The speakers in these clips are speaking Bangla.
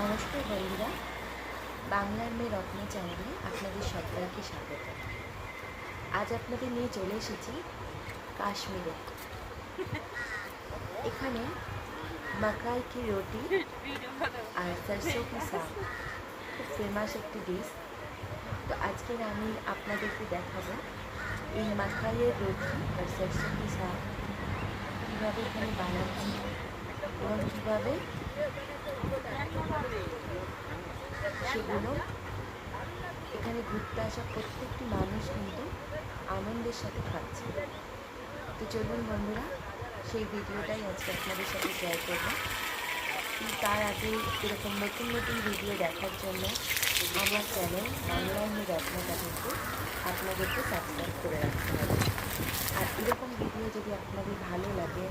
নমস্কার বন্ধুরা, বাংলার মেয়ে রত্ন চ্যানেলে আপনাদের সবাইকে স্বাগত। আজ আপনাদের নিয়ে চলে এসেছি কাশ্মীরে এখানে মাকাই কি রুটি আর সরষো কি শাক, খুব ফেমাস একটি ডিশ তো আজকে আমি আপনাদেরকে দেখাবো এই মাকাইয়ের রুটি আর সরষো কি শাক, কীভাবে এখানে বানাচ্ছি এবং কীভাবে সেগুলো এখানে ঘুরতে আসা প্রত্যেকটি মানুষ কিন্তু আনন্দের সাথে খাচ্ছে। তো চলুন বন্ধুরা, সেই ভিডিওটাই আজকে আপনাদের সাথে শেয়ার করব। তার আগে এরকম নতুন নতুন ভিডিও দেখার জন্য আমার চ্যানেল অনলাইনে রত্নটা কিন্তু আপনাদেরকে সাবস্ক্রাইব করে রাখতে হবে। আর এরকম ভিডিও যদি আপনাদের ভালো লাগে,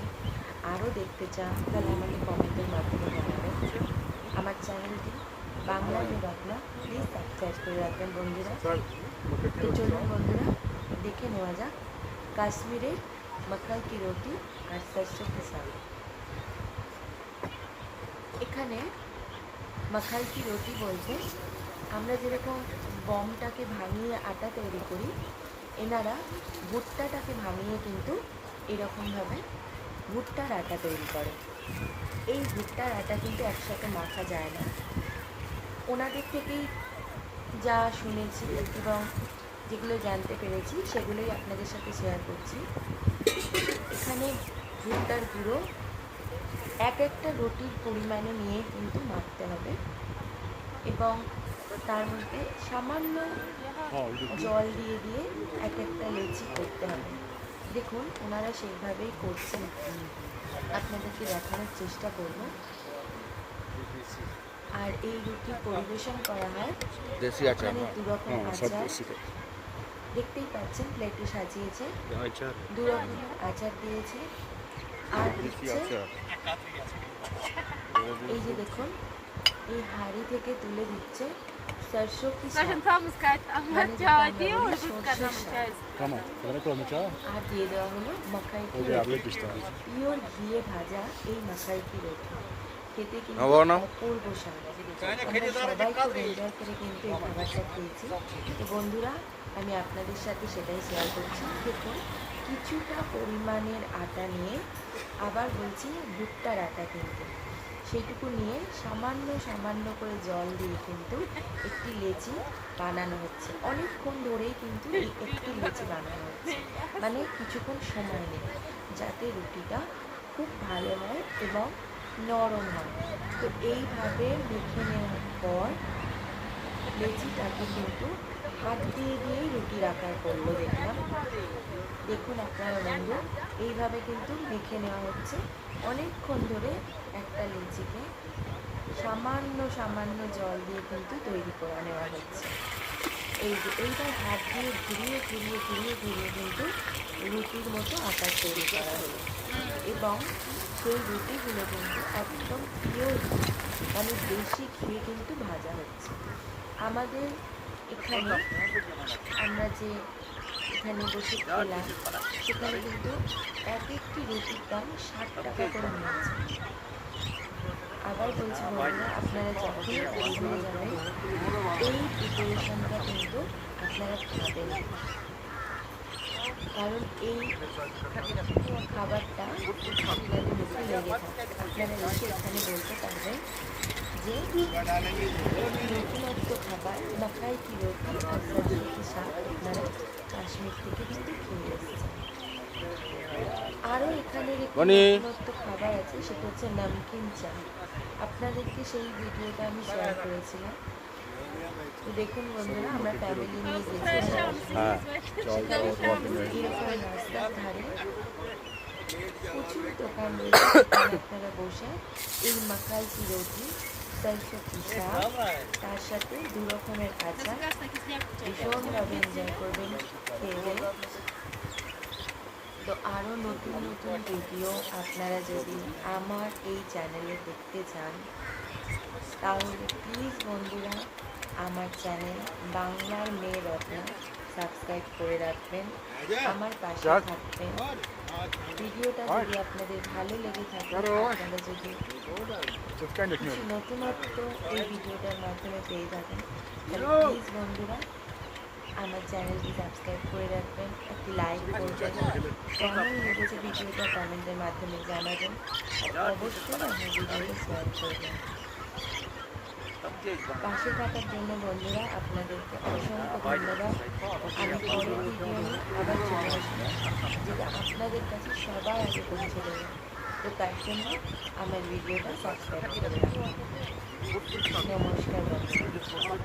আরও দেখতে চান, তাহলে আমাকে কমেন্টের মাধ্যমে জানাবেন। আমার চ্যানেলটি বাংলা রত্না প্লিজ সাবস্ক্রাইব করে রাখবেন বন্ধুরা। তো চলুন বন্ধুরা দেখে নেওয়া যাক। কাশ্মীরের মাকাই কি রুটি আর সরষে কি শাক এখানে মাখাই কি রুটি বলতে আমরা যেরকম গমটাকে ভাঙিয়ে আটা তৈরি করি এনারা ভুট্টাটাকে ভাঙিয়ে কিন্তু এরকমভাবে ভুট্টার আটা তৈরি করে। এই ভুট্টার আটা কিন্তু একসাথে মাখা যায় না। ওনাদের থেকেই যা শুনেছি এবং যেগুলো জানতে পেরেছি, সেগুলোই আপনাদের সাথে শেয়ার করছি। এখানে ভুট্টার গুঁড়ো, এক একটা রুটির পরিমাণে নিয়ে কিন্তু মাখতে হবে এবং তার মধ্যে সামান্য জল দিয়ে দিয়ে এক একটা লেচি করতে হবে। দেখুন, ওনারা সেইভাবেই করছেন। আপনাদেরকে দেখানোর চেষ্টা করব। আর এই রুটি পরিবেশন করা হয় দেশি আচার এখানে দু রকম হ্যাঁ আচার। দেখতেই পাচ্ছেন প্লেটে সাজিয়েছে। আচার দু রকমের আচার দিয়েছে। আর দেশি দিচ্ছে আচার। এই যে দেখুন এই হাঁড়ি থেকে তুলে দিচ্ছে. Tamam. Bana koy চা আর দিয়ে দেওয়া হলো মাখাই ঘিয়ে ভাজা এই মাখাই কি রুটি। খেতে কিন্তু খাব না? অপূর্ব স্বাদ সবাই খুব এনজয় করে কিন্তু এই খাবারটা খেয়েছি। তো বন্ধুরা আমি আপনাদের সাথে সেটাই শেয়ার করছি। দেখুন কিছুটা পরিমাণের আটা নিয়ে আবার বলছি ভুট্টার আটা কিন্তু। সেইটুকু নিয়ে সামান্য সামান্য করে জল দিয়ে কিন্তু একটি লেচি বানানো হচ্ছে। অনেকক্ষণ ধরেই কিন্তু এই একটি লেচি বানানো হচ্ছে। মানে কিছুক্ষণ সময় নেই যাতে রুটিটা খুব ভালো হয় এবং নরম হয়। তো এইভাবে মেখে নেওয়ার পর লেচিটাকে কিন্তু হাত দিয়ে দিয়েই রুটির আকার করল দেখলাম। দেখুন আপনারা বন্ধু, এইভাবে কিন্তু মেখে নেওয়া হচ্ছে। অনেকক্ষণ ধরে একটা লিচিকে সামান্য সামান্য জল দিয়ে কিন্তু তৈরি করে নেওয়া হচ্ছে। এই যে, এইবার হাত দিয়ে ঘুরিয়ে ঘুরিয়ে ঘুরিয়ে ঘুরিয়ে কিন্তু রুটির মতো আকার তৈরি করা হলো। এবং সেই রুটিগুলো কিন্তু একদম পিওর মানে দেশি ঘিয়ে কিন্তু ভাজা হচ্ছে। আমাদের এখানে আমরা যে এখানে বসে খেলাম সেখানে কিন্তু এক একটি রুটির দাম ষাট টাকা করে নিয়েছে আবার বলছি বন্ধুরা আপনারা যখন কাশ্মীরে যাবেন এই প্রিপারেশনটা কিন্তু আপনারা খাবেন। কারণ এই খাবারটা আপনারা এসে এখানে বলতে পারবেন যে নতুনত্ব খাবার মাখাই কি রুটি আর সবজি কি শাক আপনারা কাশ্মীর থেকে কিন্তু খেয়ে এসেছেন। আরও এখানের একটি বনি। নতুনত্ব খাবার আছে সেটা হচ্ছে নামকিন চা। আপনাদেরকে সেই ভিডিওটা আমি শেয়ার করেছিলাম। তো দেখুন বন্ধুরা আমরা ফ্যামিলি নিয়ে হ্যাঁ প্রচুর দোকান আপনারা বসে এই মাকাই রুটি সরষে কি তার সাথে দু রকমের আচার। ভীষণভাবে এনজয় করবেন খেয়ে তো আরও নতুন নতুন ভিডিও আপনারা যদি আমার এই চ্যানেলে দেখতে চান তাহলে প্লিজ বন্ধুরা আমার চ্যানেল বাংলার মেয়ে রত্না। সাবস্ক্রাইব করে রাখবেন আমার পাশে থাকবেন। ভিডিওটা যদি আপনাদের ভালো লেগে থাকে আপনারা যদি. নতুনত্ব এই ভিডিওটার মাধ্যমে পেয়ে যাবেন তাহলে প্লিজ বন্ধুরা আমার চ্যানেলটি সাবস্ক্রাইব করে রাখবেন একটি লাইক করবেন কেমন লেগেছে ভিডিওটা কমেন্টের মাধ্যমে জানাবেন অবশ্যই আমার ভিডিওটা শেয়ার করবেন। পাশে থাকার জন্য বন্ধুরা আপনাদেরকে অসংখ্য ধন্যবাদ। আমি পরের ভিডিও আবার চলে আসব। যেটা আপনাদের কাছে সবাই আগে পৌঁছে দেবে। তো তার জন্য আমার ভিডিওটা সাবস্ক্রাইব করে রাখবেন নমস্কার